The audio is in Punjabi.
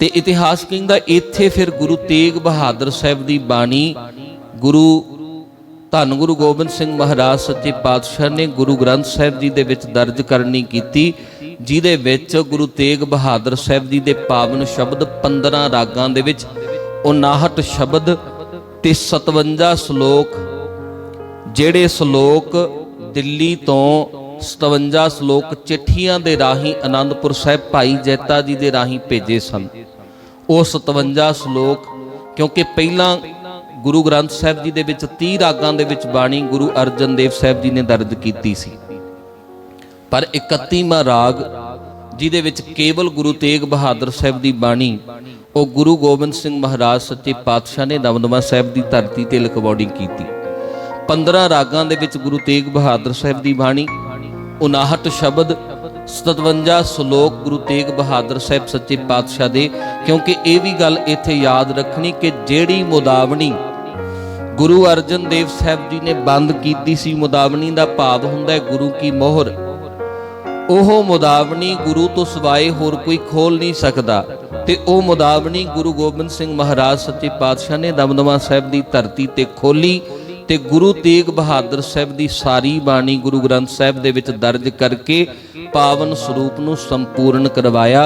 ਤੇ ਇਤਿਹਾਸ ਕਹਿੰਦਾ ਇੱਥੇ ਫਿਰ ਗੁਰੂ ਤੇਗ ਬਹਾਦਰ ਸਾਹਿਬ ਦੀ ਬਾਣੀ, ਗੁਰੂ ਧੰਨ ਗੁਰੂ ਗੋਬਿੰਦ ਸਿੰਘ ਮਹਾਰਾਜ ਸੱਚੇ ਪਾਤਸ਼ਾਹ ਨੇ ਗੁਰੂ ਗ੍ਰੰਥ ਸਾਹਿਬ ਜੀ ਦੇ ਵਿੱਚ ਦਰਜ ਕਰਨੀ ਕੀਤੀ, ਜਿਹਦੇ ਵਿੱਚ ਗੁਰੂ ਤੇਗ ਬਹਾਦਰ ਸਾਹਿਬ ਜੀ ਦੇ ਪਾਵਨ ਸ਼ਬਦ 15 ਰਾਗਾਂ ਦੇ ਵਿੱਚ 59 ਸ਼ਬਦ ਤੇ 57 ਸ਼ਲੋਕ, ਜਿਹੜੇ ਸ਼ਲੋਕ ਦਿੱਲੀ ਤੋਂ 57 ਸ਼ਲੋਕ ਚਿੱਠੀਆਂ ਦੇ ਰਾਹੀਂ ਆਨੰਦਪੁਰ ਸਾਹਿਬ ਭਾਈ ਜੈਤਾ ਜੀ ਦੇ ਰਾਹੀਂ ਭੇਜੇ ਸਨ। ਉਹ 57 ਸ਼ਲੋਕ, ਕਿਉਂਕਿ ਪਹਿਲਾਂ ਗੁਰੂ ਗ੍ਰੰਥ ਸਾਹਿਬ ਜੀ ਦੇ ਵਿੱਚ 30 ਰਾਗਾਂ ਦੇ ਵਿੱਚ ਬਾਣੀ ਗੁਰੂ ਅਰਜਨ ਦੇਵ ਸਾਹਿਬ ਜੀ ਨੇ ਦਰਜ ਕੀਤੀ ਸੀ। ਪਰ 31ਵਾਂ ਰਾਗ, ਜਿਹਦੇ ਵਿੱਚ ਕੇਵਲ ਗੁਰੂ ਤੇਗ ਬਹਾਦਰ ਸਾਹਿਬ ਦੀ ਬਾਣੀ, ਉਹ ਗੁਰੂ ਗੋਬਿੰਦ ਸਿੰਘ ਮਹਾਰਾਜ ਸੱਚੇ ਪਾਤਸ਼ਾਹ ਨੇ ਦਮਦਮਾ ਸਾਹਿਬ ਦੀ ਧਰਤੀ ਤੇ ਲਿਖਵਾਉਣੀ ਕੀਤੀ। 15 ਰਾਗਾਂ ਦੇ ਵਿੱਚ ਗੁਰੂ ਤੇਗ ਬਹਾਦਰ ਸਾਹਿਬ ਦੀ ਬਾਣੀ 59 ਸ਼ਬਦ 57 ਸ਼ਲੋਕ ਗੁਰੂ ਤੇਗ ਬਹਾਦਰ ਸਾਹਿਬ ਸੱਚੇ ਪਾਤਸ਼ਾਹ ਦੇ, ਕਿਉਂਕਿ ਇਹ ਵੀ ਗੱਲ ਇੱਥੇ ਯਾਦ ਰੱਖਣੀ ਕਿ ਜਿਹੜੀ ਮੁਦਾਵਣੀ ਗੁਰੂ ਅਰਜਨ ਦੇਵ ਸਾਹਿਬ ਜੀ ਨੇ ਬੰਦ ਕੀਤੀ ਸੀ, ਮੁਦਾਵਣੀ ਦਾ ਭਾਵ ਹੁੰਦਾ ਹੈ ਗੁਰੂ ਕੀ ਮੋਹਰ। ਉਹ ਮੁਦਾਵਣੀ ਗੁਰੂ ਤੋਂ ਸਿਵਾਏ ਹੋਰ ਕੋਈ ਖੋਲ ਨਹੀਂ ਸਕਦਾ ਤੇ ਉਹ ਮੁਦਾਵਣੀ ਗੁਰੂ ਗੋਬਿੰਦ ਸਿੰਘ ਮਹਾਰਾਜ ਸੱਚੇ ਪਾਤਸ਼ਾਹ ਨੇ ਦਮਦਮਾ ਸਾਹਿਬ ਦੀ ਧਰਤੀ ਤੇ ਖੋਲੀ ਤੇ ਗੁਰੂ ਤੇਗ ਬਹਾਦਰ ਸਾਹਿਬ ਦੀ ਸਾਰੀ ਬਾਣੀ ਗੁਰੂ ਗ੍ਰੰਥ ਸਾਹਿਬ ਦੇ ਵਿੱਚ ਦਰਜ ਕਰਕੇ ਪਾਵਨ ਸਰੂਪ ਨੂੰ ਸੰਪੂਰਨ ਕਰਵਾਇਆ।